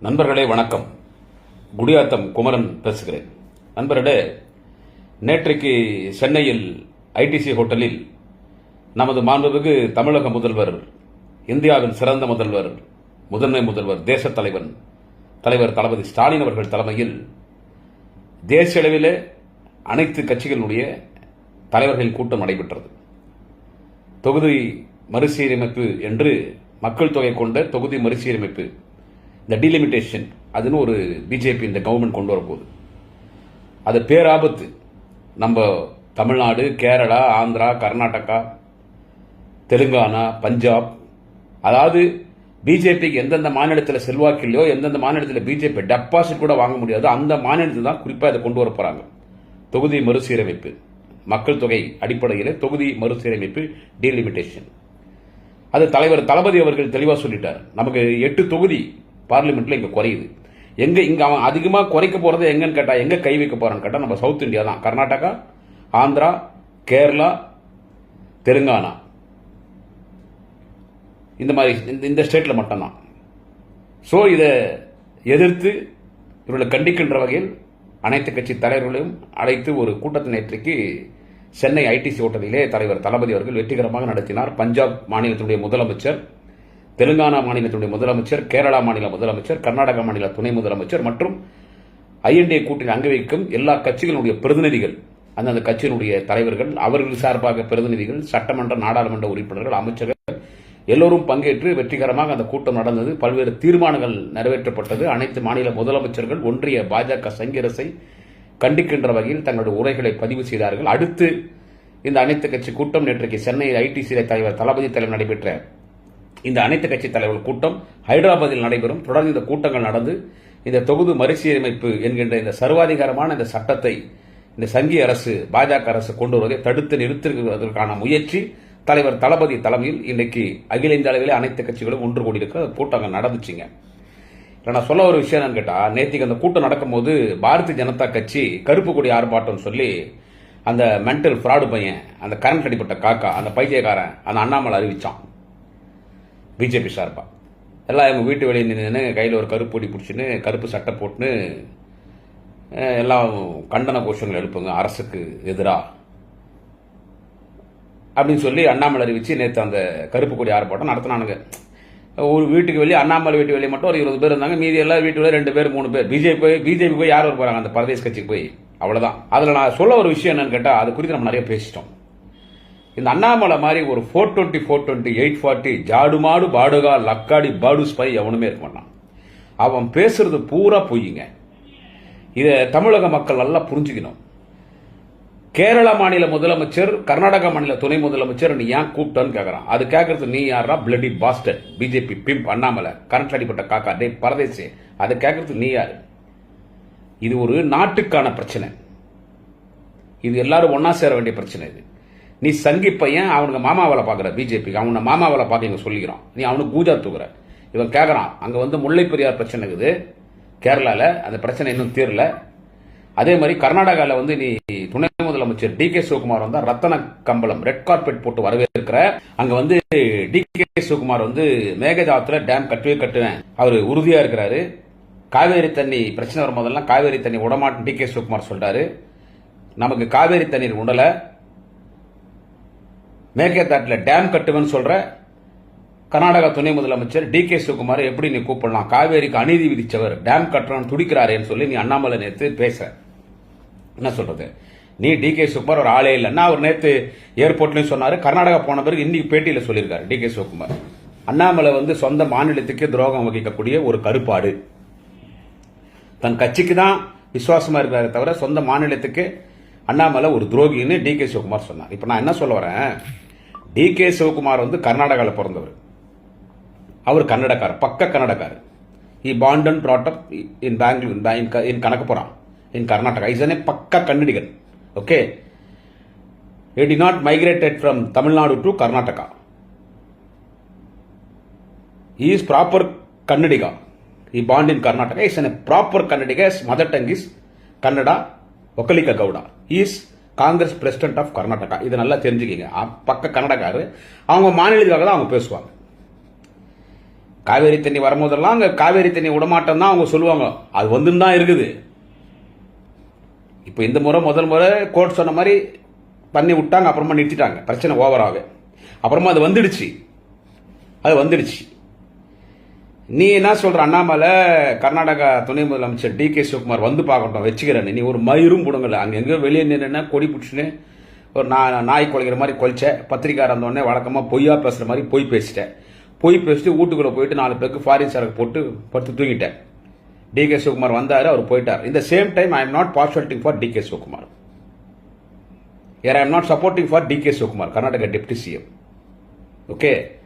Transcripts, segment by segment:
நண்பர்களே வணக்கம். குடியாத்தம் குமரன் பேசுகிறேன். நண்பர்களே நேற்றைக்கு சென்னையில் ஐடிசி ஹோட்டலில் நமது மாண்புமிகு தமிழக முதல்வர் இந்தியாவின் சிறந்த முதல்வர் முதன்மை முதல்வர் தேசத் தலைவன் தலைவர் தளபதி ஸ்டாலின் அவர்கள் தலைமையில் தேசிய அளவிலே அனைத்து கட்சிகளுடைய தலைவர்களின் கூட்டம் நடைபெற்றது. தொகுதி மறுசீரமைப்பு என்று மக்கள் தொகை கொண்ட தொகுதி மறுசீரமைப்பு இந்த டிலிமிட்டேஷன் அதுன்னு ஒரு பிஜேபி இந்த கவர்மெண்ட் கொண்டு வரப்போகுது. அது பேராபத்து. நம்ம தமிழ்நாடு கேரளா ஆந்திரா கர்நாடகா தெலுங்கானா பஞ்சாப் அதாவது பிஜேபிக்கு எந்தெந்த மாநிலத்தில் செல்வாக்கு இல்லையோ எந்தெந்த மாநிலத்தில் பிஜேபி டெபாசிட் கூட வாங்க முடியாது அந்த மாநிலத்தில் தான் குறிப்பாக இதை கொண்டு வர போகிறாங்க தொகுதி மறுசீரமைப்பு. மக்கள் தொகை அடிப்படையில் தொகுதி மறுசீரமைப்பு டீலிமிட்டேஷன் அது தலைவர் தளபதி அவர்கள் தெளிவாக சொல்லிட்டார். நமக்கு எட்டு தொகுதி பார்லிமெண்ட்ல இங்க குறையுது. எங்க இங்க அவன் அதிகமாக குறைக்க போறது எங்கன்னு கேட்டா எங்க கை வைக்க போறான்னு கேட்டா நம்ம சவுத் இந்தியா தான். கர்நாடகா ஆந்திரா கேரளா தெலுங்கானா. இந்த மாதிரி இந்த- இந்த ஸ்டேட்ல மட்டும்தான். ஸோ இதை எதிர்த்து இவர்களை கண்டிக்கின்ற வகையில் அனைத்து கட்சி தலைவர்களையும் அழைத்து ஒரு கூட்டத்தை நேற்றைக்கு சென்னை ஐடிசி ஓட்டத்திலே தலைவர் தளபதி அவர்கள் வெற்றிகரமாக நடத்தினார். பஞ்சாப் மாநிலத்தினுடைய முதலமைச்சர் தெலுங்கானா மாநிலத்தினுடைய முதலமைச்சர் கேரளா மாநில முதலமைச்சர் கர்நாடகா மாநில துணை முதலமைச்சர் மற்றும் ஐஎன்டிஏ கூட்டணி அங்கு வைக்கும் எல்லா கட்சிகளுடைய பிரதிநிதிகள் அந்தந்த கட்சியினுடைய தலைவர்கள் அவர்கள் சார்பாக பிரதிநிதிகள் சட்டமன்ற நாடாளுமன்ற உறுப்பினர்கள் அமைச்சர்கள் எல்லோரும் பங்கேற்று வெற்றிகரமாக அந்த கூட்டம் நடந்தது. பல்வேறு தீர்மானங்கள் நிறைவேற்றப்பட்டது. அனைத்து மாநில முதலமைச்சர்கள் ஒன்றிய பாஜக சங்கிரசை கண்டிக்கின்ற வகையில் தங்களுடைய உரைகளை பதிவு செய்தார்கள். அடுத்து இந்த அனைத்து கட்சி கூட்டம் நேற்றைக்கு சென்னை ஐடிசிஐ தலைவர் தளபதி தலைவர் நடைபெற்ற இந்த அனைத்து கட்சி தலைவர்கள் கூட்டம் ஹைதராபாத்தில் நடைபெறும். தொடர்ந்து இந்த கூட்டங்கள் நடந்து இந்த தொகுதி மறுசீரமைப்பு என்கின்ற இந்த சர்வாதிகாரமான இந்த சட்டத்தை இந்த சங்கி அரசு பாஜக அரசு கொண்டு வருவதை தடுத்து நிறுத்திருக்கிறதற்கான முயற்சி தலைவர் தளபதி தலைமையில் இன்னைக்கு அகில இந்திய அளவிலே அனைத்து கட்சிகளும் ஒன்று கூடியிருக்க கூட்டங்கள் நடந்துச்சுங்க. நான் சொல்ல ஒரு விஷயம் என்னன்னு கேட்டால் நேற்றுக்கு அந்த கூட்டம் நடக்கும்போது பாரதிய ஜனதா கட்சி கருப்பு கொடி ஆர்ப்பாட்டம் சொல்லி அந்த மென்டல் ஃப்ராடு பையன் அந்த கரண்ட் அடிப்பட்ட காக்கா அந்த பைத்தியக்காரன் அந்த அண்ணாமலை அறிவிச்சான். பிஜேபி சார்பாக எல்லாம் இவங்க வீட்டு வெளியே நின்று கையில் ஒரு கருப்பு பொடி பிடிச்சின்னு கருப்பு சட்டை போட்டுன்னு எல்லாம் கண்டன கோஷங்கள் எழுப்புங்க அரசுக்கு எதிராக அப்படின்னு சொல்லி அண்ணாமலை அறிவித்து நேற்று அந்த கருப்பு கொடி ஆர்ப்பாட்டம் நடத்தினானுங்க. ஒரு வீட்டுக்கு வெளியே அண்ணாமலை வீட்டு வெளியே மட்டும் ஒரு இருபது பேர் இருந்தாங்க. மீதி எல்லாம் வீட்டு வெளியே ரெண்டு பேர் மூணு பேர். பிஜேபி போய் பிஜேபி போய் யார் வர போகிறாங்க அந்த பரதேஷ் கட்சிக்கு போய். அவ்வளோதான் அதில் நான் சொல்ல ஒரு விஷயம் என்னன்னு கேட்டால் அது குறித்து நம்ம நிறைய பேசிட்டோம். இந்த அண்ணாமலை மாதிரி ஒரு four twenty four twenty eight forty ஜாடுமாடு பாடுகா லக்காடி பாடு ஸ்பை எவனுமே இருக்க மாட்டான். அவன் பேசுறது பூரா பொய்யுங்க இதை தமிழக மக்கள் நல்லா புரிஞ்சுக்கணும். கேரளா மாநில முதலமைச்சர் கர்நாடக மாநில துணை முதலமைச்சர் நீ ஏன் கூப்பிட்டன்னு கேட்குறான் அது கேட்கறது நீ யாரா bloody bastard BJP pimp Annamalai. Current அடிப்பட்ட காக்கா. டே பரதேசி. அதை கேட்கறது நீ யாரு? இது ஒரு நாட்டுக்கான பிரச்சனை. இது எல்லாரும் ஒன்னா சேர வேண்டிய பிரச்சனை இது. நீ சங்கி பையன் அவனுக்கு மாமா வேலை பார்க்குற பிஜேபிக்கு அவனை மாமா வேலை பார்க்க இங்கே சொல்லிக்கிறான். நீ அவனுக்கு பூஜா தூக்குற. இவன் கேட்குறான் அங்கே வந்து முல்லை பெரியார் பிரச்சனை இருக்குது. கேரளாவில் அந்த பிரச்சனை இன்னும் தீரல. அதே மாதிரி கர்நாடகாவில் வந்து நீ துணை முதலமைச்சர் டி கே சிவகுமார் வந்தா ரத்தன கம்பளம் ரெட் கார்பெட் போட்டு வரவேற்கிற. அங்க வந்து டி கே சிவகுமார் வந்து மேகதாத்துல டேம் கட்டவே கட்டுவேன். அவர் உறுதியா இருக்கிறாரு. காவேரி தண்ணி பிரச்சனை வரும்போதெல்லாம் காவேரி தண்ணி விடமாட்டேன் டி கே சிவகுமார் சொல்றாரு. நமக்கு காவேரி தண்ணீர் உண்டல டேம் கட்டுவேன்னு சொல்கிற கர்நாடகா துணை முதலமைச்சர் டி கே சிவகுமார் எப்படி நீ கூப்பிடலாம்? காவேரிக்கு அநீதி விதித்தவர் டேம் கட்டுறான்னு துடிக்கிறாரேன்னு சொல்லி நீ அண்ணாமலை நேற்று பேச. என்ன சொல்கிறது நீ டி கே சிவகுமார் ஒரு ஆளே இல்லைன்னா அவர் நேற்று ஏர்போர்ட்லேயும் சொன்னார் கர்நாடகா போன பிறகு இன்னைக்கு பேட்டியில் சொல்லியிருக்காரு டி கே சிவகுமார். அண்ணாமலை வந்து சொந்த மாநிலத்துக்கே துரோகம் வகிக்கக்கூடிய ஒரு கருப்பாடு. தன் கட்சிக்கு தான் விசுவாசமாக இருக்கிறாரே தவிர சொந்த மாநிலத்துக்கு அண்ணாமலை ஒரு துரோகின்னு டி கே சிவகுமார் சொன்னார். இப்போ நான் என்ன சொல்ல வரேன்? டி கே சிவகுமார் வந்து கர்நாடகாவில் பிறந்தவர். அவர் கன்னடக்காரர் பக்க கன்னடக்காரர். He born and brought up brought in Bangalore in Kanakapura in Karnataka is பக்க கன்னடிகன். Okay he did not migrated from Tamil Nadu to Karnataka is proper Kannadiga. He bond in Karnataka is is proper Kannadiga mother his is Kannada Vokkaliga Gowda. Is Congress president of Karnataka இதை நல்லா தெரிஞ்சுக்கிங்க. பக்க கன்னடக்காரு அவங்க மாநிலத்துக்காக தான் அவங்க பேசுவாங்க. காவேரி தண்ணி வரும்போதெல்லாம் அங்கே காவேரி தண்ணி விடமாட்டம் தான் அவங்க சொல்லுவாங்க. அது வந்துன்னு தான் இருக்குது. இப்போ இந்த முறை முதல் முறை கோர்ட் சொன்ன மாதிரி பண்ணி விட்டாங்க. அப்புறமா நிறுத்திட்டாங்க. பிரச்சனை ஓவராகவே அப்புறமா அது வந்துடுச்சு. அது வந்துடுச்சு. நீ என்ன சொல்ற? அண்ணாமலை கர்நாடகா துணை முதலமைச்சர் டி கே சிவகுமார் வந்து பார்க்கட்டும் வச்சுக்கிறேன். நீ ஒரு மயிரும் புடுங்கல. அங்க எங்கேயோ வெளியே நின்று கொடி பிடிச்சின்னு ஒரு நா- நாய் குலைக்கிற மாதிரி கொலைச்ச பத்திரிக்கார இருந்தோடனே வழக்கமா பொய்யா பேசுற மாதிரி பொய் பேசிட்டேன் பொய் பேசிட்டு வீட்டுக்குள்ள போயிட்டு நாலு பேருக்கு ஃபாரின் சரக்கு போட்டு படுத்து தூங்கிட்டேன். டி கே சிவகுமார் வந்தார் அவர் போயிட்டார். இந்த same time I am not partialising for D K Shivakumar. Air I am not supporting for D K Shivakumar Karnataka deputy CM okay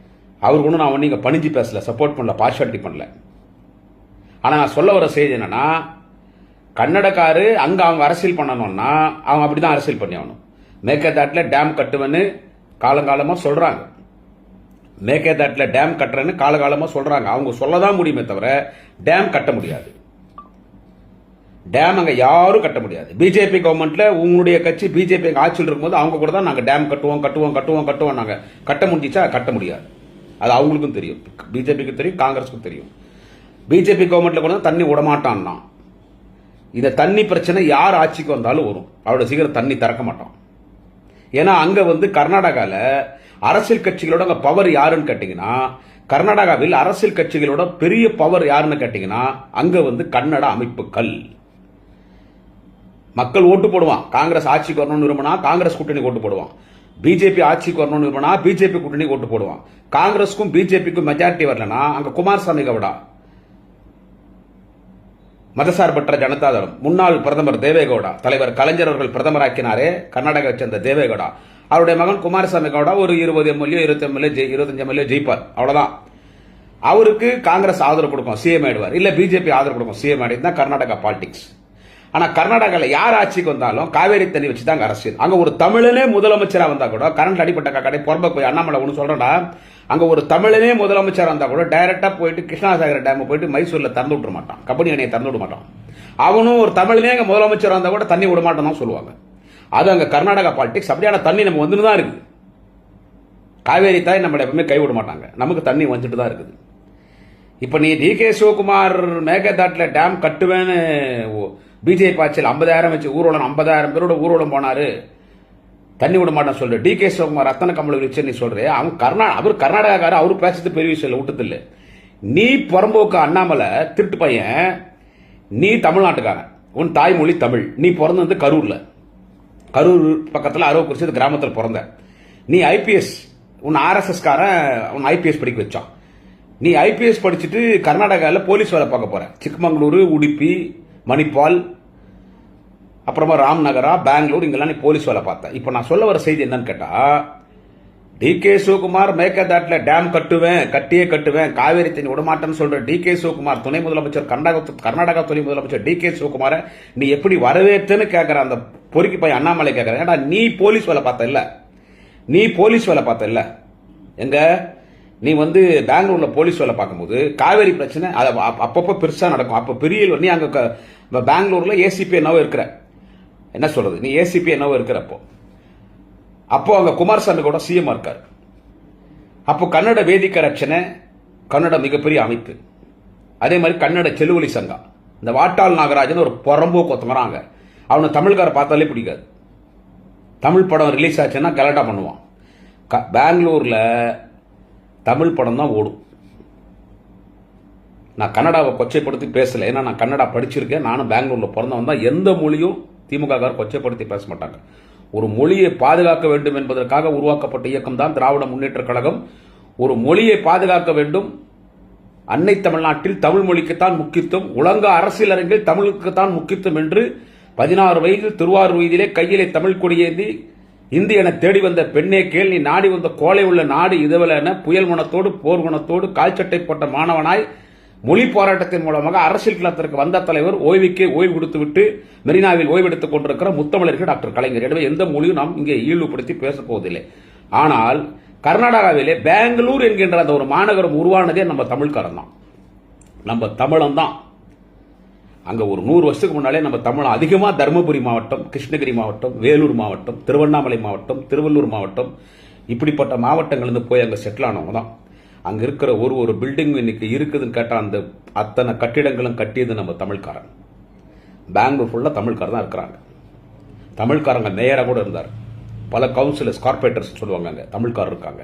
அவர் ஒன்றும் நான் ஒன்றும் இங்கே பணிஞ்சு பேசல சப்போர்ட் பண்ணல பார்ஷாலிட்டி பண்ணல. ஆனால் நான் சொல்ல வர செய்தி என்னென்னா கன்னடக்காரு அங்கே அவங்க அரசியல் பண்ணணும்னா அவங்க அப்படி தான் அரசியல் பண்ணி ஆகணும். மேக்கேதாட்டில் டேம் கட்டுவேன்னு காலங்காலமாக சொல்கிறாங்க மேக்கேதாட்டில் டேம் கட்டுறேன்னு காலகாலமாக சொல்கிறாங்க அவங்க சொல்ல தான் முடியுமே தவிர டேம் கட்ட முடியாது. டேம் அங்கே யாரும் கட்ட முடியாது. பிஜேபி கவர்மெண்ட்டில் உங்களுடைய கட்சி பிஜேபி ஆட்சியில் இருக்கும்போது அவங்க கூட தான் நாங்கள் டேம் கட்டுவோம் கட்டுவோம் கட்டுவோம் கட்டுவோம் நாங்கள் கட்ட முடிஞ்சிச்சா கட்ட முடியாது. அது அவங்களுக்கும் தெரியும். பிஜேபிக்கு தெரியும் காங்கிரஸுக்கும் தெரியும். பிஜேபி கவர்மெண்ட்ல கூட தண்ணி விடமாட்டான்னா இந்த தண்ணி பிரச்சனை யார் ஆட்சிக்கு வந்தாலும் வரும். அவ்வளோ சீக்கிரம் தண்ணி திறக்க மாட்டோம். ஏன்னா அங்கே வந்து கர்நாடகாவில் அரசியல் கட்சிகளோட அங்கே பவர் யாருன்னு கேட்டிங்கன்னா கர்நாடகாவில் அரசியல் கட்சிகளோட பெரிய பவர் யாருன்னு கேட்டிங்கன்னா அங்கே வந்து கன்னட அமைப்புகள். மக்கள் ஓட்டு போடுவான். காங்கிரஸ் ஆட்சிக்கு வரணும்னு விரும்பினா காங்கிரஸ் கூட்டணி ஓட்டு போடுவான். பிஜேபி ஆட்சிக்கு வரணும்னு விரும்பினா பிஜேபி கூட்டணி ஓட்டு போடுவான். காங்கிரஸுக்கும் பிஜேபிக்கும் மெஜாரிட்டி வரலனா அங்க குமாரசாமி கவுடா. மதசார்பற்ற ஜனதாதளம். முன்னாள் பிரதமர் தேவேகவுடா. தலைவர் கலைஞர் அவர்கள் பிரதமராக்கினாரே கர்நாடகாவை சேர்ந்த தேவேகவுடா. அவருடைய மகன் குமாரசாமி கவுடா ஒரு இருபது எம்எல்ஏ இருபத்தி எம்எல்ஏ இருபத்தஞ்சு எம்எல்ஏ ஜெயிப்பார். அவ்வளவுதான். அவருக்கு காங்கிரஸ் ஆதரவு கொடுக்கும் சிஎம் ஆயிடுவார். இல்ல பிஜேபி ஆதரவு கொடுக்கும் சிஎம் ஆயிடுது தான் கர்நாடகா பாலிடிக்ஸ் ஆனால் கர்நாடகாவில் யார் ஆட்சிக்கு வந்தாலும் காவேரி தண்ணி வச்சு தான் அரசியல். அங்கே ஒரு தமிழனே முதலமைச்சராக வந்தால் கூட கரண்ட் அடிப்பட்ட கடை பொறம்ப போய் அண்ணாமலை ஒன்று சொல்றேன்டா அங்கே ஒரு தமிழனே முதலமைச்சராக இருந்தால் கூட டைரெக்டாக போயிட்டு கிருஷ்ணாசாகர் டேம் போயிட்டு மைசூரில் திறந்து விட்டுற மாட்டான். கபடி அணையை திறந்து விட மாட்டான். அவனும் ஒரு தமிழனே அங்கே முதலமைச்சராக இருந்தால் கூட தண்ணி விட மாட்டான் தான் சொல்லுவாங்க. அது அங்கே கர்நாடகா பாலிடிக்ஸ் அப்படியான தண்ணி நம்ம வந்துட்டு தான் இருக்குது. காவேரி தாய் நம்மளை எப்பவுமே கைவிட மாட்டாங்க. நமக்கு தண்ணி வந்துட்டு தான் இருக்குது. இப்போ நீ டி கே சிவகுமார் மேகதாட்டில் டேம் கட்டுவேன்னு பிஜேபி ஆட்சியில் ஐம்பதாயிரம் வச்சு ஊர்வலம் ஐம்பதாயிரம் பேரோட ஊர்வலம் போனாரு. தண்ணி விட மாட்டேன் சொல்லு டி கே சிவகுமார் அத்தனை கம்பளை வச்சு நீ சொல்ற. அவன் கர்நா அவர் கர்நாடகாக்காரர் அவர் பேசுறது பெரிய விஷயம் இல்லை விட்டது இல்லை நீ புறம்போக்கு அண்ணாமலை திருட்டு பையன் நீ தமிழ்நாட்டுக்காரன். உன் தாய்மொழி தமிழ். நீ பிறந்தது கரூரில். கரூர் பக்கத்தில் அரவக்குறிச்சி கிராமத்தில் பிறந்த. நீ ஐபிஎஸ் உன் ஆர்எஸ்எஸ்காரன் உன் ஐபிஎஸ் படிக்க வச்சான். நீ ஐபிஎஸ் படிச்சுட்டு கர்நாடகாவில் போலீஸ் வேலை பார்க்க போகிற சிக்மங்களூரு உடுப்பி மணிப்பால் அப்புறமா ராம்நகரா பெங்களூர் இங்கெல்லாம் நீ போலீஸ் வேலை பார்த்தேன் இப்போ நான் சொல்ல வர செய்தி என்னன்னு கேட்டால் டி கே சிவகுமார் மேக்கதாட்ல டேம் கட்டுவேன் கட்டியே கட்டுவேன் காவேரி தண்ணி விடமாட்டேன்னு சொல்ற டி கே சிவகுமார் துணை முதலமைச்சர் கர்நாடக கர்நாடகா துணை முதலமைச்சர் டி கே சிவகுமாரை நீ எப்படி வரவேற்றுன்னு கேட்குற அந்த பொறுக்கி பையன் அண்ணாமலை கேட்குறேன் ஏடா நீ போலீஸ் வேலை பார்த்த இல்லை? நீ போலீஸ் வேலை பார்த்த இல்லை? எங்க? நீ வந்து பெங்களூரில் போலீஸ் வேலை பார்க்கும்போது காவேரி பிரச்சனை அது அப்பப்போ பெருசாக நடக்கும். அப்போ பெரிய நீ அங்கே பெங்களூரில் ஏசிபி என்னவோ இருக்கிற. என்ன சொல்றது? நீ ஏசிபி என்னவோ இருக்கிறப்போ. அப்போ அங்க குமாரசாமி கூட சிஎம் இருக்கார். அப்போ கன்னட வேதிக்க ரட்சணை கன்னட மிகப்பெரிய அமைப்பு. அதே மாதிரி கன்னட செலுவலி சங்கம். இந்த வாட்டாள் நாகராஜன் ஒரு புறம்போ கொத்தமராங்க. அவனை தமிழ்கார பார்த்தாலே பிடிக்காது. தமிழ் படம் ரிலீஸ் ஆச்சுன்னா கலாட்டா பண்ணுவான். க- பெங்களூரில் தமிழ் படம் தான் ஓடும். நான் கன்னடாவை கொச்சைப்படுத்தி பேசலை. ஏன்னா நான் கன்னடா படிச்சிருக்கேன். நானும் பெங்களூரில் பிறந்தவன் தான். எந்த மொழியும் திமுககாரர் கொச்சைப்படுத்தி பேச மாட்டாங்க ஒரு மொழியை பாதுகாக்க வேண்டும் என்பதற்காக உருவாக்கப்பட்ட இயக்கம் தான் திராவிட முன்னேற்ற கழகம். ஒரு மொழியை பாதுகாக்க வேண்டும். அன்னை தமிழ்நாட்டில் தமிழ் மொழிக்குத்தான் முக்கியத்துவம். உலக அரசியல் அரங்கில் தமிழுக்குத்தான் முக்கியத்துவம் என்று பதினாறு வயதில் திருவாரூர் வயதிலே கையிலே தமிழ் கொடியேந்தி இந்தி என தேடி வந்த பெண்ணே கேள் நீ நாடி வந்த கோலை உள்ள நாடு இதுவல என புயல் குணத்தோடு போர் குணத்தோடு கால்ச்சட்டை போட்ட மாணவனாய் மொழி போராட்டத்தின் மூலமாக அரசியல் களத்திற்கு வந்த தலைவர் ஓய்வுக்கே ஓய்வு கொடுத்துவிட்டு மெரினாவில் ஓய்வெடுத்துக் கொண்டிருக்கிற முத்தமிழர்கள் டாக்டர் கலைஞர். எனவே எந்த மொழியும் நாம் இங்கே இழிவுபடுத்தி பேசப்போவதில்லை ஆனால் கர்நாடகாவிலே பெங்களூர் என்கின்ற அந்த ஒரு மாநகரம் உருவானதே நம்ம தமிழ்காரன் தான். நம்ம தமிழன் தான். அங்கே ஒரு நூறு வருஷத்துக்கு முன்னாலே நம்ம தமிழ் அதிகமாக தருமபுரி மாவட்டம் கிருஷ்ணகிரி மாவட்டம் வேலூர் மாவட்டம் திருவண்ணாமலை மாவட்டம் திருவள்ளூர் மாவட்டம் இப்படிப்பட்ட மாவட்டங்கள்லேருந்து போய் அங்கே செட்டில் ஆனவங்க தான். அங்க இருக்கிற ஒரு ஒரு பில்டிங் இன்னைக்கு இருக்குதுன்னு கேட்டால் அந்த அத்தனை கட்டிடங்களும் கட்டியது நம்ம தமிழ்காரன். பெங்களூர் ஃபுல்லாக தமிழ்காரர் தான் இருக்கிறாங்க. தமிழ்காரங்க நேராக கூட இருந்தார். பல கவுன்சிலர்ஸ் கார்பரேட்டர்ஸ் சொல்லுவாங்க அங்கே. தமிழ்காரர் இருக்காங்க.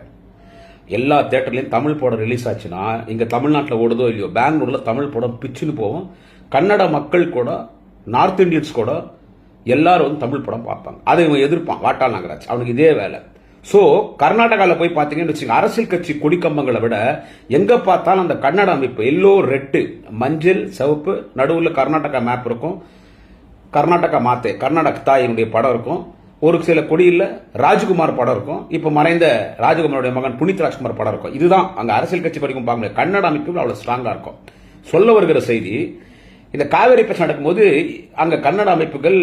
எல்லா தேட்டர்லையும் தமிழ் படம் ரிலீஸ் ஆச்சுன்னா இங்கே தமிழ்நாட்டில் ஓடுதோ இல்லையோ பெங்களூரில் தமிழ் படம் பிச்சுன்னு போகும் கன்னட மக்கள் கூட நார்த் இந்தியன்ஸ் கூட எல்லாரும் வந்து தமிழ் படம் பார்ப்பாங்க. அதை இவன் எதிர்ப்பான். வாட்டாள் நாகராஜ் அவனுக்கு இதே வேலை. ஸோ கர்நாடகாவில் போய் பார்த்தீங்கன்னு வச்சுங்க அரசியல் கட்சி கொடிக்கம்பங்களை விட எங்கே பார்த்தாலும் அந்த கன்னட அமைப்பு எல்லோ ரெட்டு மஞ்சள் சிவப்பு நடுவில் கர்நாடகா மேப் இருக்கும். கர்நாடகா மாத்தே கர்நாடக தாயினுடைய படம் இருக்கும். ஒரு சில கொடியில் ராஜ்குமார் படம் இருக்கும். இப்போ மறைந்த ராஜகுமாரோட மகன் புனித் ராஜ்குமார் படம் இருக்கும். இதுதான் அங்கே அரசியல் கட்சி படிக்கும் பார்க்க முடியாது கன்னட அமைப்பு அவ்வளோ ஸ்ட்ராங்காக இருக்கும். சொல்ல வருகிற செய்தி இந்த காவேரி பிரச்சனை நடக்கும்போது அங்கே கன்னட அமைப்புகள்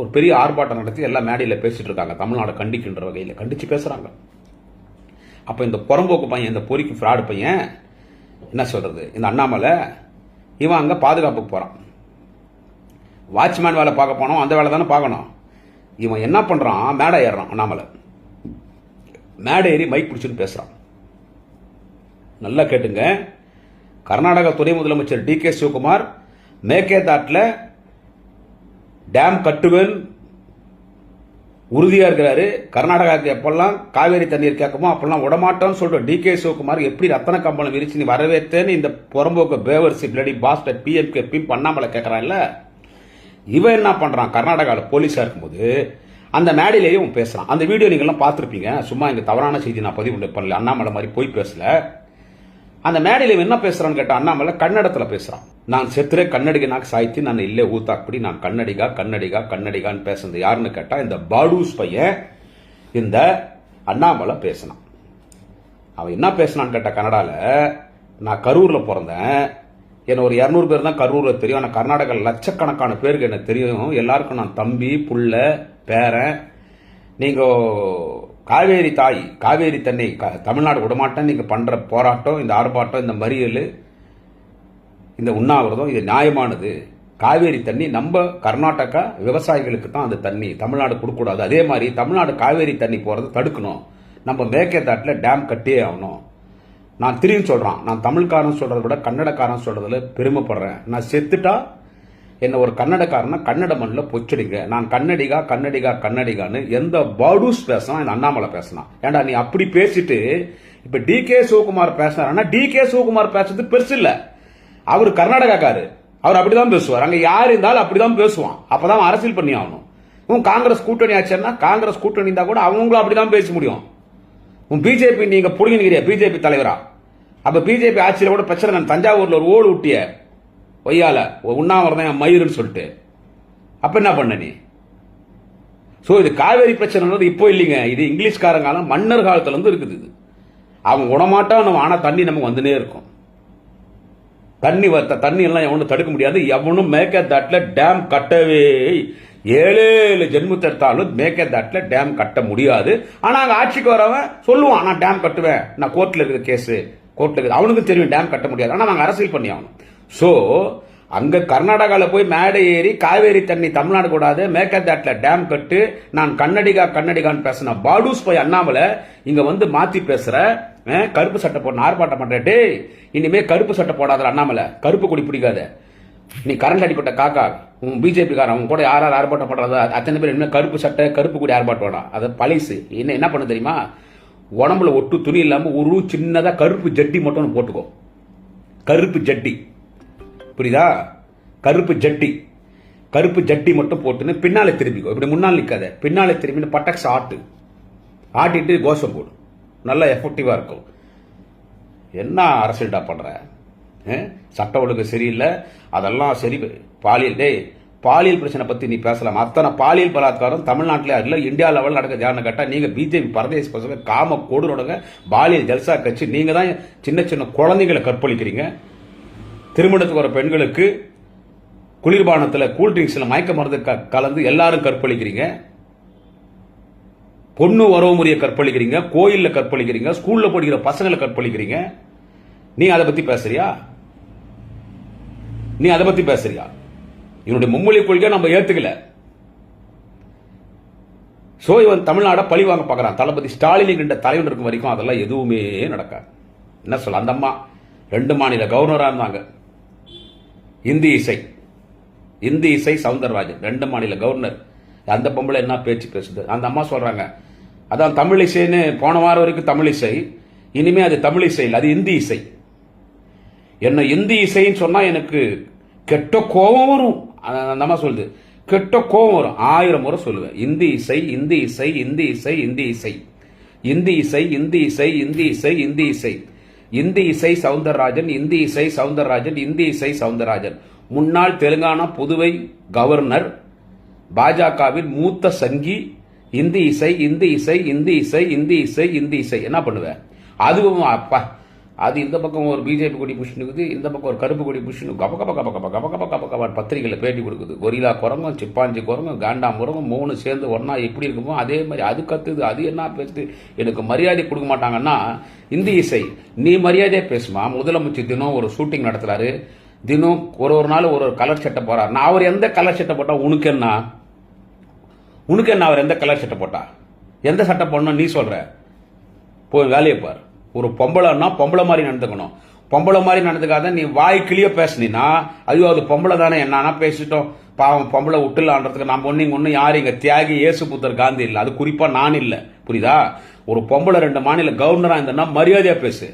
ஒரு பெரிய ஆர்ப்பாட்டம் நடத்தி எல்லா மேடையில் பேசிட்டு இருக்காங்க. தமிழ்நாடு கண்டிக்கின்ற வகையில் கண்டித்து பேசுகிறாங்க அப்போ இந்த புறம்போக்கு பையன் இந்த பொறிக்கு ஃப்ராடு பையன் என்ன சொல்கிறது இந்த அண்ணாமலை இவன் அங்கே பாதுகாப்புக்கு போகிறான் வாட்ச்மேன் வேலை பார்க்க போனோம் அந்த வேலை தானே பார்க்கணும். இவன் என்ன பண்ணுறான் மேடை ஏறுறான் அண்ணாமலை. மேடை ஏறி மைக் பிடிச்சிட்டு பேசுகிறான் நல்லா கேட்டுங்க. கர்நாடக துணை முதலமைச்சர் டி கே சிவகுமார் மேகேதாட்டில் டேம் கட்டுவேன். உறுதியாக இருக்கிறாரு. கர்நாடகாவுக்கு எப்பெல்லாம் காவேரி தண்ணீர் கேட்குமோ அப்பெல்லாம் விடமாட்டோம்னு சொல்லிட்டு டி கே சிவகுமார் எப்படி ரத்தன கம்பளம் விரிச்சு நீ வரவேற்றேன்னு இந்த புறம்போக்கு பேவர்சி பிளடி பாஸ்டர் பிஎம்கே பி பண்ணாமலை கேட்குறான்ல. இவன் என்ன பண்ணுறான் கர்நாடகாவில் போலீஸாக இருக்கும்போது அந்த மேடையிலேயே பேசுகிறான் அந்த வீடியோ நீங்கள்லாம் பார்த்துருப்பீங்க. சும்மா இங்கே தவறான செய்தி நான் பதிவு பண்ணல. அண்ணாமலை மாதிரி போய் பேசலை. அந்த மேடையில இவன் என்ன பேசுறான்னு கேட்டா அண்ணாமலை கன்னடத்துல பேசுறான். நான் செத்துரே கண்ணடிகனாக சாய்த்தி நான் இல்லே ஊத்தாக்குடி நான் கன்னடிகா கண்ணடிகா கன்னடிகான்னு பேசுனது யாருன்னு கேட்டா இந்த பாடூஸ் பையன் இந்த அண்ணாமலை பேசினான். அவன் என்ன பேசினான்னு கேட்டா கன்னடால நான் கரூர்ல பிறந்தேன். என்ன ஒரு இரநூறு பேர் தான் கரூரில் தெரியும். ஆனால் கர்நாடகா லட்சக்கணக்கான பேருக்கு எனக்கு தெரியும். எல்லாருக்கும் நான் தம்பி புள்ள பேரன். நீங்கள் காவேரி தாய் காவேரி தண்ணி க- தமிழ்நாடு விடமாட்டேன்னு நீங்கள் பண்ணுற போராட்டம் இந்த ஆர்ப்பாட்டம் இந்த மறியல் இந்த உண்ணாவிரதம் இது நியாயமானது. காவேரி தண்ணி நம்ம கர்நாடகா விவசாயிகளுக்கு தான் அந்த தண்ணி. தமிழ்நாடு கொடுக்கக்கூடாது. அதே மாதிரி தமிழ்நாடு காவேரி தண்ணி போகிறத தடுக்கணும். நம்ம மேற்கேத்தாட்டில் டேம் கட்டியே ஆகணும். நான் திரும்பி சொல்கிறான் நான் தமிழ்காரன் சொல்கிறத விட கன்னடக்காரன் சொல்கிறதுல பெருமைப்படுறேன். நான் செத்துட்டா என்ன ஒரு கன்னடக்காரனா கன்னட மண்ணில் பொச்சடிங்க. நான் கன்னடிகா கன்னடிகா கன்னடிகான்னு எந்த பாடூஸ் பேசினா இந்த அண்ணாமலை பேசினான். ஏன்டா நீ அப்படி பேசிட்டு இப்போ டி கே சிவகுமார் பேசினாருன்னா டி கே சிவகுமார் பேசுறது பெருசு இல்லை. அவர் கர்நாடகாக்காரு. அவர் அப்படிதான் பேசுவார். அங்கே யார் இருந்தாலும் அப்படிதான் பேசுவான். அப்போ தான் அரசியல் பண்ணி ஆகணும். உன் காங்கிரஸ் கூட்டணி ஆச்சுன்னா காங்கிரஸ் கூட்டணி இருந்தால் கூட அவங்களும் அப்படிதான் பேச முடியும். உன் பிஜேபி நீங்கள் புரிஞ்சுக்கிறியா பிஜேபி தலைவரா. அப்போ பிஜேபி ஆட்சியில் கூட பிரச்சனை நான் தஞ்சாவூரில் ஒரு ஓடு விட்டிய ஒய்யால உண்ணாவிரதம் என் மயிருன்னு சொல்லிட்டு. அப்ப என்ன பண்ண நீ? ஸோ இது காவேரி பிரச்சனைன்றது இப்போ இல்லைங்க. இது இங்கிலீஷ்காரங்க காலம் மன்னர் காலத்துல இருந்து இருக்குது இது. அவன் உடமாட்டான் நம்ம ஆனால் தண்ணி நமக்கு வந்துனே இருக்கும். தண்ணி வர்த்த தண்ணி எல்லாம் எவனும் தடுக்க முடியாது. எவனும் மேக்கேதாட்ல டேம் கட்டவே ஏழு ஏழு ஜென்மத்தை எடுத்தாலும் மேக்கேதாட்ல டேம் கட்ட முடியாது. ஆனால் அங்கே ஆட்சிக்கு வரவன் சொல்லுவான் நான் டேம் கட்டுவேன். நான் கோர்ட்டில் இருக்கிற கேஸு கோர்ட்டில் இருக்குது. அவனுக்கு தெரியும் டேம் கட்ட முடியாது. ஆனால் நாங்கள் அரசியல் பண்ணி ஆகணும். ஸோ அங்கே கர்நாடகாவில் போய் மேடை ஏறி காவேரி தண்ணி தமிழ்நாடு கூடாது மேக்கேதாட்ல டேம் கட்டு நான் கன்னடிகா கன்னடிகான்னு பேசின பாடூஸ் போய் அண்ணாமலை இங்கே வந்து மாற்றி பேசுகிற கருப்பு சட்டை போட ஆர்ப்பாட்டம் பண்ற இனிமேல் கருப்பு சட்டை போடாத அண்ணாமலை. கருப்பு கொடி பிடிக்காத. நீ கரண்ட் அடிப்பட்ட காக்கா உன் பிஜேபி காரன் உன் கூட யார் யார் ஆர்ப்பாட்டம் பண்ணுறதா அத்தனை பேர் இனிமேல் கருப்பு சட்டை கருப்பு கொடி ஆர்ப்பாட்டம் வேணாம் அது பழிசு. என்ன என்ன பண்ண தெரியுமா? உடம்புல ஒட்டு துணி இல்லாமல் ஒரு சின்னதாக கருப்பு ஜட்டி மட்டும் ஒன்று போட்டுக்கோ. கருப்பு ஜட்டி. புரியுதா? கருப்பு ஜட்டி. கருப்பு ஜட்டி மட்டும் போட்டுன்னு பின்னால் திரும்பிக்கோ. இப்படி முன்னால் நிற்காத பின்னால் திரும்பின்னு பட்டக்ஸ் ஆட்டு ஆட்டிட்டு கோஷம் போடு. நல்லா எஃபெக்டிவாக இருக்கும். என்ன அரசியல்டா பண்ற? சட்ட ஒழுங்கு சரியில்லை. அதெல்லாம் சரி. பாலியல். டேய் பாலியல் பிரச்சனை பத்தி நீ பேசலாம். அத்தனை பாலியல் பலாத்காரம் தமிழ்நாட்டிலே இல்லை இந்தியா லெவலில் நடக்க யாருன்னு கேட்டால் நீங்க பிஜேபி பரதேச பசங்க காம கோடுறோடங்க பாலியல் ஜல்சா கட்சி. நீங்க தான் சின்ன சின்ன குழந்தைங்களை கற்பழிக்கிறீங்க. திருமணத்துக்கு வர பெண்களுக்கு குளிர்பானத்தில் கூல்ட்ரிங்க்ஸில் மயக்க மருந்து க- கலந்து எல்லாரும் கற்பழிக்கிறீங்க. பொண்ணு வரவு முறையை கற்பழிக்கிறீங்க கோயிலில் கற்பழிக்கிறீங்க ஸ்கூலில் படிக்கிற பசங்களை கற்பழிக்கிறீங்க. நீ அதை பற்றி பேசுறியா? நீ அதை பற்றி பேசுறியா? இவனுடைய மும்மொழி கொள்கையை நம்ம ஏற்றுக்கல ஸோ இவன் தமிழ்நாடை பழி வாங்க பார்க்குறான். தளபதி ஸ்டாலின் என்ற தலைவன் இருக்கும் வரைக்கும் அதெல்லாம் எதுவுமே நடக்காது. என்ன சொல்ல அந்த அம்மா ரெண்டு மாநில கவர்னராக இருந்தாங்க. இந்தி இசை. இந்தி இசை சவுந்தரராஜன் ரெண்டு மாநில கவர்னர். அந்த பொம்பளை என்ன பேச்சு பேசுது? அந்த அம்மா சொல்றாங்க அதான் தமிழ் இசைன்னு போன வாரம் வரைக்கும் தமிழ் இசை. இனிமே அது தமிழ் இசை இல்லை அது இந்தி இசை. என்ன இந்தி இசைன்னு சொன்னா எனக்கு கெட்ட கோபம் வரும். அந்த- அந்த அம்மா சொல்லுது கெட்ட கோபம் வரும். ஆயிரம் முறை சொல்லுவேன் இந்தி இசை இந்தி இசை இந்தி இசை இந்தி இசை. இந்தி இசை இந்தி இசை இந்தி இசை இந்தி இசை. இந்தி இசை சவுந்தரராஜன் இந்தி இசை சவுந்தரராஜன் இந்தி இசை சவுந்தரராஜன். முன்னாள் தெலுங்கானா புதுவை கவர்னர் பாஜகவின் மூத்த சங்கி இந்தி இசை இந்தி இசை இந்தி இசை இந்தி இசை இந்தி இசை என்ன பண்ணுவேன் அதுவும் அப்பா அது இந்த பக்கம் ஒரு பிஜேபி கொடி புஷ்ணுக்குது இந்த பக்கம் ஒரு கருப்பு கொடி புஷ்னு கப கப கப கப கப கப கப கப பத்திரிகையில் பேட்டி கொடுக்குது. கொரிலா குரங்கும் சிப்பாஞ்சி குரங்கும் காண்டாம் குரங்கும் மூணு சேர்ந்து ஒன்றா எப்படி இருக்குமோ அதே மாதிரி அது கத்துது அது என்ன பேசுது? எனக்கு மரியாதை கொடுக்க மாட்டாங்கன்னா இந்தி இசை நீ மரியாதையே பேசுமா? முதலமைச்சர் தினம் ஒரு ஷூட்டிங் நடத்துறாரு. தினம் ஒரு ஒரு நாள் ஒரு ஒரு கலர் சட்டை போறாரு. நான் அவர் எந்த கலர் சட்டை போட்டால் உனக்கு என்ன? உனக்கு என்ன? அவர் எந்த கலர் சட்டை போட்டா? எந்த சட்டை போடணும் நீ சொல்ற? போய் வேலையை பார். ஒரு பொம்பளைன்னா பொம்பளை மாதிரி நடந்துக்கணும். பொம்பளை மாதிரி நடந்துக்காத நீ வாய் கிளிய பேசுனீன்னா ஐயோ அது பொம்பளை தானே என்னன்னா பேசிட்டோம். பாவம் பொம்பளை விட்டுலான்றதுக்கு நம்ம ஒன்று இங்கே ஒன்றும் யாரும் இங்கே தியாகி இயேசு புத்தர் காந்தி இல்லை. அது குறிப்பாக நான் இல்லை. புரியுதா? ஒரு பொம்பளை ரெண்டு மாநில கவர்னராக இருந்தேன்னா மரியாதையாக பேசு.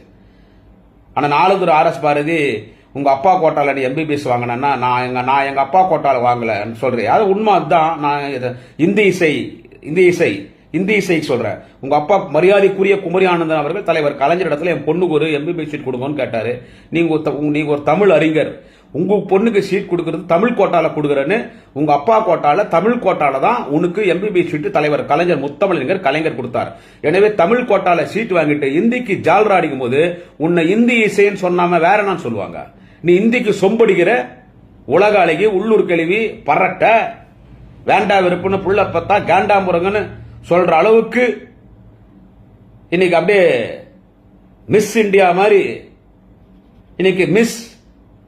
ஆனால் நாலுந்தூர் ஆர்எஸ் பாரதி உங்கள் அப்பா கோட்டால நீ எம்பிபிஎஸ் வாங்கினேன்னா நான் எங்கள் நான் எங்கள் அப்பா கோட்டாவில் வாங்கலைன்னு சொல்கிறேன் அது உண்மை அதுதான். நான் இந்தி இசை இந்தி இசை. இந்தி இசை சொல்கிறேன் உங்கள் அப்பா மரியாதைக்குரிய குமரி ஆனந்தன் அவர்கள் தலைவர் கலைஞர் இடத்துல என் பொண்ணுக்கு ஒரு எம்பிபிஎஸ் சீட் கொடுங்கன்னு கேட்டார். நீங்கள் ஒரு த- ஒரு தமிழ் அறிஞர். உங்கள் பொண்ணுக்கு சீட் கொடுக்கறது தமிழ் கோட்டாவில் கொடுக்குறேன்னு உங்கள் அப்பா கோட்டாவில் தமிழ் கோட்டாவில் தான் உனக்கு எம்பிபிஎஸ் சீட்டு தலைவர் கலைஞர் முத்தமிழறிஞர் கலைஞர் கொடுத்தார். எனவே தமிழ் கோட்டாவில் சீட் வாங்கிட்டு இந்திக்கு ஜால்ரா அடிக்கும் போது உன்னை இந்தி இசைன்னு சொன்னாமல் வேற என்ன சொல்லுவாங்க? நீ இந்திக்கு சொம்படிக்கிற உலக அழகி உள்ளூர் கழுவி பரட்ட வேண்டா வெறுப்புன்னு புள்ள பத்தா கேண்டாம்புறங்கன்னு சொல்ற அளவுக்கு இன்னைக்கு அப்படியே மிஸ் இந்தியா மாதிரி இன்னைக்கு மிஸ்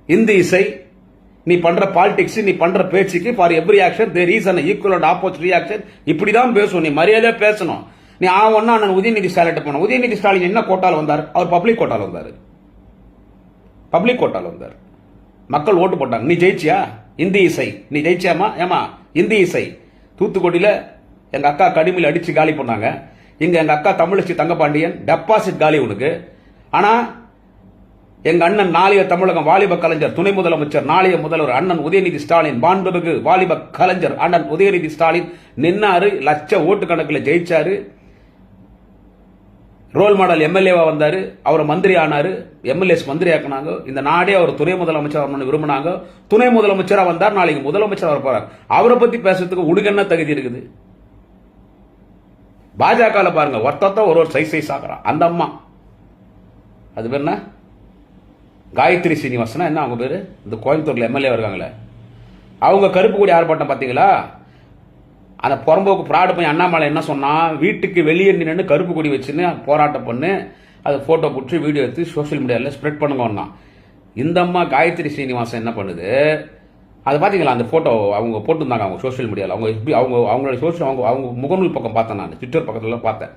இந்தி இசை நீ பண்ற பாலிடிக்ஸ் நீ பண்ற பேச்சுக்கு for every action there reason equal and opposite reaction இப்படிதான் பேசணும் நீ மரியாதையாக பேசணும். நீ ஆ ஒன்னா நான் உதயநிதி ஸ்டாலின் போனோம் உதயநிதி ஸ்டாலின் என்ன கோட்டால வந்தார்? அவர் பப்ளிக் கோட்டால் வந்தார். பப்ளிக் கோட்டால வந்தார். மக்கள் ஓட்டு போட்டாங்க. நீ ஜெயிச்சியா? இந்தி இசை. நீ ஜெயிச்சியாமா ஏமா இந்தி இசை. தூத்துக்குடியில் எங்கள் அக்கா கடுமையில் அடித்து காலி பண்ணாங்க. இங்கே எங்கள் அக்கா தமிழச்சி தங்கபாண்டியன் டெபாசிட் காலி உனக்கு. ஆனால் எங்கள் அண்ணன் நாளைய தமிழகம் வாலிப கலைஞர் துணை முதலமைச்சர் நாளைய முதல்வர் அண்ணன் உதயநிதி ஸ்டாலின் மாண்புமிகு வாலிப கலைஞர் அண்ணன் உதயநிதி ஸ்டாலின் நின்னாரு லட்ச ஓட்டு கணக்கில் ஜெயிச்சாரு. ரோல் மாடல் எம்எல்ஏவா வந்தார் அவர் மந்திரி ஆனார் எம்எல்ஏஸ் மந்திரி ஆக்குனாங்க. இந்த நாடே அவர் துணை முதலமைச்சர் வரணும்னு விரும்பினாங்க. துணை முதலமைச்சராக வந்தார் நாளைக்கு முதலமைச்சர் வர போகிறார் அவரை பற்றி பேசுறதுக்கு உனக்கு என்ன தகுதி இருக்குது? பாஜக பாருங்க ஒருத்தத்த ஒரு ஒரு சைஸ் சைஸ் ஆகிறான் அந்த அம்மா. அது பேர் என்ன? காயத்ரி சீனிவாசனா? என்ன அவங்க பேர்? இந்த கோயம்புத்தூர்ல எம்எல்ஏ இருக்காங்களே. அவங்க கருப்பு கொடி ஆர்ப்பாட்டம் பார்த்தீங்களா? அந்த புறம்போக்கு ப்ராடு பையன் அண்ணாமலை என்ன சொன்னான்? வீட்டுக்கு வெளியே நின்று கருப்பு கொடி வச்சுன்னு போராட்டம் பண்ணு அதை ஃபோட்டோ பிடிச்சி வீடியோ எடுத்து சோஷியல் மீடியாவில் ஸ்ப்ரெட் பண்ணுங்கன்னா இந்த அம்மா காயத்ரி சீனிவாசன் என்ன பண்ணுது? அது பார்த்தீங்களா அந்த ஃபோட்டோ அவங்க போட்டிருந்தாங்க அவங்க சோஷியல் மீடியாவில் அவங்க எப்படி அவங்க அவங்களோட சோஷியல் அவங்க அவங்க முகநூல் பக்கம் பார்த்தேன் நான் ட்விட்டர் பக்கத்தில் பார்த்தேன்.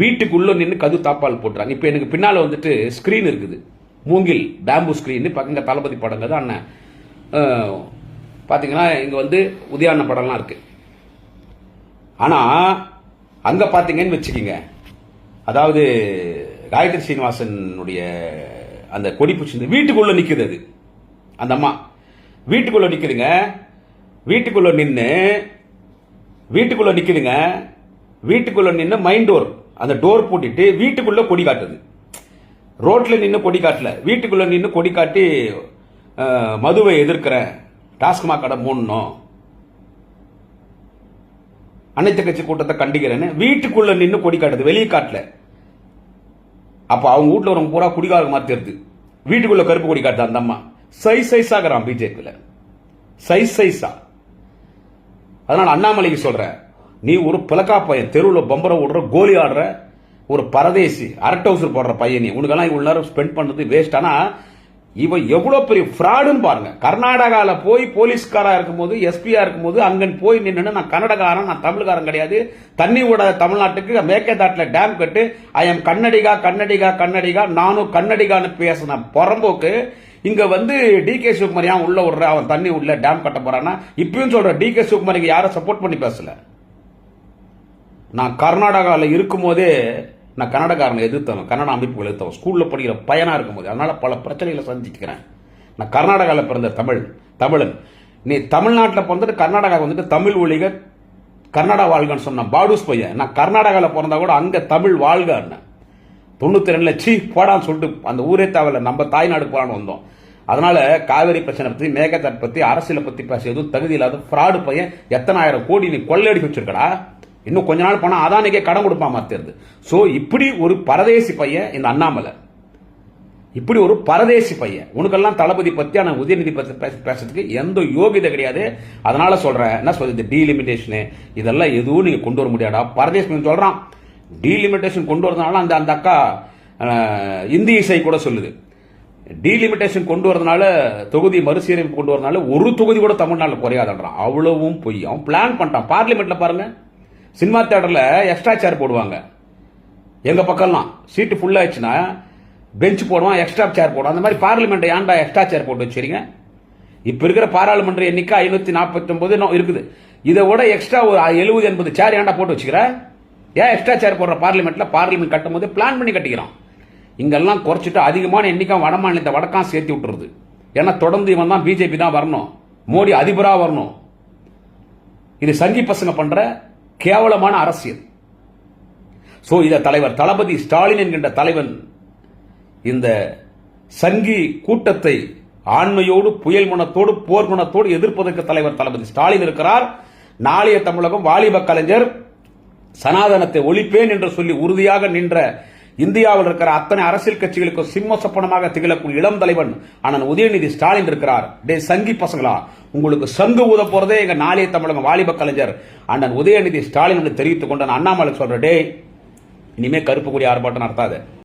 வீட்டுக்குள்ளே நின்று கது தாப்பால் போட்டுறாங்க. இப்போ எனக்கு பின்னால் வந்துட்டு ஸ்க்ரீன் இருக்குது. மூங்கில் பேம்பு ஸ்க்ரீன் பக்கங்க தளபதி தான் அண்ணன். பார்த்தீங்கன்னா இங்கே வந்து உதயாண்ண படம்லாம் இருக்குது ஆனால் அங்கே பார்த்தீங்கன்னு வச்சுக்கோங்க. அதாவது காயத்ரி சீனிவாசனுடைய அந்த கொடி பிடிச்சிருந்து வீட்டுக்குள்ளே நிற்குது அது. அந்த அம்மா. வீட்டுக்குள்ளே நிற்கிதுங்க வீட்டுக்குள்ளே நின்று வீட்டுக்குள்ளே நிற்கிதுங்க வீட்டுக்குள்ளே நின்று மைண்ட் டோர் அந்த டோர் பூட்டிட்டு வீட்டுக்குள்ளே கொடி காட்டுது. ரோட்டில் நின்று கொடி காட்டல. வீட்டுக்குள்ளே நின்று கொடி காட்டி மதுவை எதிர்க்கிறேன் டாஸ்மாக் கடை மூடணும். அனைத்து கட்சி கூட்டத்தை கண்டிக்கிறேன்னு வீட்டுக்குள்ளே நின்று கொடி காட்டுது வெளியே காட்டல. அப்போ அவங்க வீட்டில் ஒரு பூரா குடிகாரம் மாதிரி தெரியுது கருப்பு கொடி காட்டுது அந்த அம்மா. சைஸ் சைஸாகிறான் பிஜேபியில். சைஸ் சைஸா அதனால அண்ணாமலைக்கு சொல்ற நீ ஒரு பிளக்கா பையன் தெருவில் பம்பரை ஓடுற கோலி ஆடுற ஒரு பரதேசி அரட்டவுசர் போடுற பையன் நீ. உனக்கெல்லாம் இவ்வளோ நேரம் ஸ்பெண்ட் பண்ணுறது வேஸ்ட் ஆனால் இவன் எவ்வளோ பெரிய ஃப்ராடுன்னு பாருங்க. கர்நாடகாவில் போய் போலீஸ்காராக இருக்கும்போது எஸ்பியாக இருக்கும்போது அங்கன் போய் நின்று நான் கன்னடகாரன் நான் தமிழ்காரன் கிடையாது. தண்ணி விடாத தமிழ்நாட்டுக்கு மேக்கேதாட்டில் டேம் கட்டு. ஐ எம் கன்னடிகா கன்னடிகா கன்னடிகா நானும் கன்னடிகான்னு பேசின புறம்போக்கு இங்க வந்து டி கே சிவகுமார் ஏன் உள்ள விடுற? அவன் தண்ணி உள்ள டேம் கட்ட போறான்னா இப்பயும் சொல்ற டி கே சிவகுமாருக்கு யாரும் சப்போர்ட் பண்ணி பேசல. நான் கர்நாடகாவில் இருக்கும்போதே நான் கன்னடக்காரனை எதிர்த்தவன் கன்னட அமைப்புகள் எதிர்த்தவன். ஸ்கூலில் படிக்கிற பையனாக இருக்கும்போது அதனால பல பிரச்சனைகளை சந்திச்சுக்கிறேன். நான் கர்நாடகாவில் பிறந்த தமிழ் தமிழன். நீ தமிழ்நாட்டில் பிறந்துட்டு கர்நாடகாவுக்கு வந்துட்டு தமிழ் ஒழிக கன்னடா வாழ்கன்னு சொன்ன பாடுஸ் பையன். நான் கர்நாடகாவில் பிறந்தா கூட அங்கே தமிழ் வாழ்க தொண்ணூற்றி ரெண்டு சீ போடான்னு சொல்லிட்டு அந்த ஊரே தேவையில்ல. நம்ம தாய்நாடு போகலான்னு வந்தோம். அதனால காவேரி பிரச்சனை பற்றி மேகதாட் பற்றி அரசியலை பற்றி பேச எதுவும் தகுதி இல்லாத ஃப்ராடு பையன் எத்தனாயிரம் கோடி நீ கொள்ளையடிக்க வச்சிருக்கடா. இன்னும் கொஞ்ச நாள் போனால் அதானிக்கே கடன் கொடுப்பான் மாத்திருது. ஸோ இப்படி ஒரு பரதேசி பையன் இந்த அண்ணாமலை. இப்படி ஒரு பரதேசி பையன். உனக்கெல்லாம் தளபதி பற்றி ஆனா உதயநிதி பற்றி பேச- பேசுறதுக்கு எந்த யோகிதை கிடையாது. அதனால சொல்கிறேன் என்ன சொல்றது? டீலிமிட்டேஷனு இதெல்லாம் எதுவும் நீங்கள் கொண்டு வர முடியாடா பரதேசி சொல்கிறான் டீலிமிட்டேஷன் கொண்டு வரதுனால அந்த அந்த அக்கா இந்தி இசை கூட சொல்லுது. டீலிமிட்டேஷன் கொண்டு வரதுனால தொகுதி மறுசீரமைப்பு கொண்டு வரதுனால ஒரு தொகுதி கூட தமிழ்நாட்டில் குறையாதுன்றான். அவ்வளவும் பொய். அவன் பிளான் பண்ணிட்டான். பார்லிமெண்ட்ல பாருங்க. சினிமா தேட்டரில் எக்ஸ்ட்ரா சேர் போடுவாங்க. எங்க பக்கம்லாம். சீட்டு ஃபுல்லாயிடுச்சுன்னா பெஞ்ச் போடுவான் எக்ஸ்ட்ரா சேர் போடுவான். அந்த மாதிரி பார்லிமெண்ட் ஏன்டா எக்ஸ்ட்ரா சேர் போட்டு வச்சுருங்க இப்போ இருக்கிற பாராளுமன்ற எண்ணிக்கை ஐநூற்றி நாற்பத்தி ஒன்பது இருக்குது. இதை விட எக்ஸ்ட்ரா ஒரு எழுபது எண்பது சேர் ஏன்டா போட்டு வச்சுக்கிறேன் ஏன் எக்ஸ்ட்ரா சேர் போடுற பார்லிமெண்ட்ல பார்லிமெண்ட் கட்டும் போது பிளான் பண்ணி கட்டிக்கிறான். இங்கெல்லாம் குறைச்சிட்டு அதிகமான எண்ணிக்கை வட மாநிலத்தை வடக்கான் சேர்த்து விட்டுருது. ஏன்னா தொடர்ந்து இவன் தான் பிஜேபி தான் வரணும். மோடி அதிபராக வரணும். இது சங்கி பசங்க பண்ற கேவலமான அரசியல். ஸோ இத தலைவர் தளபதி ஸ்டாலின் என்கின்ற தலைவன் இந்த சங்கி கூட்டத்தை ஆண்மையோடு புயல் குணத்தோடு போர் குணத்தோடு எதிர்ப்பதற்கு தலைவர் தளபதி ஸ்டாலின் இருக்கிறார். நாளைய தமிழகம் வாலிப கலைஞர் சனாதனத்தை ஒழிப்பேன் என்று சொல்லி உறுதியாக நின்ற இந்தியாவில் இருக்கிற அத்தனை அரசியல் கட்சிகளுக்கு சிம்ம சொப்பனமாக திகழக்கூடிய இளம் தலைவன் அண்ணன் உதயநிதி ஸ்டாலின் இருக்கிறார். டே சங்கி பசங்களா உங்களுக்கு சங்கு ஊத போறதே எங்க நாளைய தமிழக வாலிப கலைஞர் அண்ணன் உதயநிதி ஸ்டாலின் என்று தெரிவித்துக் கொண்ட நான் அண்ணாமலை சொல்ற டே இனிமே கருப்பு கொடி ஆர்ப்பாட்டம் நடத்தாது.